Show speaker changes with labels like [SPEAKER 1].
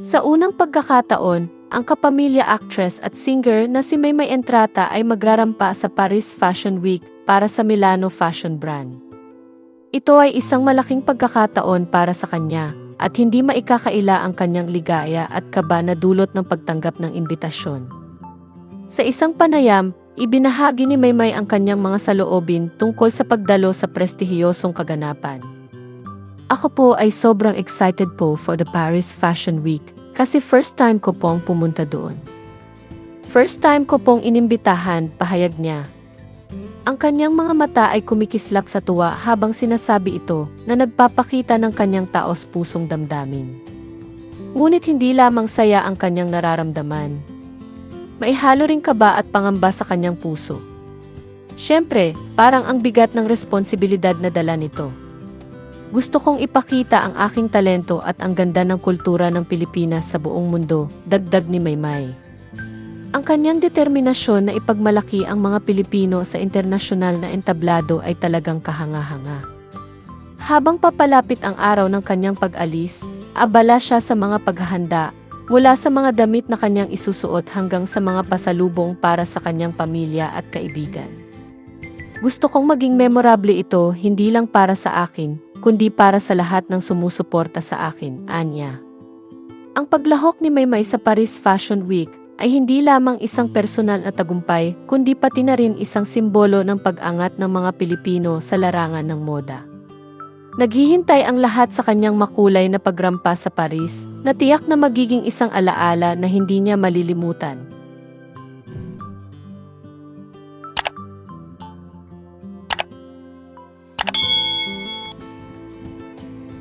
[SPEAKER 1] Sa unang pagkakataon, ang kapamilya actress at singer na si Maymay Entrata ay magrarampa sa Paris Fashion Week para sa Milano Fashion Brand. Ito ay isang malaking pagkakataon para sa kanya at hindi maikakaila ang kanyang ligaya at kaba na dulot ng pagtanggap ng imbitasyon. Sa isang panayam, ibinahagi ni Maymay ang kanyang mga saloobin tungkol sa pagdalo sa prestihiyosong kaganapan. Ako po ay sobrang excited po for the Paris Fashion Week kasi first time ko pong pumunta doon. First time ko pong inimbitahan, pahayag niya. Ang kanyang mga mata ay kumikislap sa tuwa habang sinasabi ito na nagpapakita ng kanyang taos pusong damdamin. Ngunit hindi lamang saya ang kanyang nararamdaman. Maihalo rin kaba at pangamba sa kanyang puso. Siyempre, parang ang bigat ng responsibilidad na dala nito. Gusto kong ipakita ang aking talento at ang ganda ng kultura ng Pilipinas sa buong mundo, dagdag ni Maymay. Ang kanyang determinasyon na ipagmalaki ang mga Pilipino sa internasyonal na entablado ay talagang kahanga-hanga. Habang papalapit ang araw ng kanyang pag-alis, abala siya sa mga paghahanda, mula sa mga damit na kanyang isusuot hanggang sa mga pasalubong para sa kanyang pamilya at kaibigan. Gusto kong maging memorable ito hindi lang para sa akin, kundi para sa lahat ng sumusuporta sa akin, Anya. Ang paglahok ni Maymay sa Paris Fashion Week ay hindi lamang isang personal na tagumpay, kundi pati na rin isang simbolo ng pag-angat ng mga Pilipino sa larangan ng moda. Naghihintay ang lahat sa kanyang makulay na pagrampa sa Paris, na tiyak na magiging isang alaala na hindi niya malilimutan.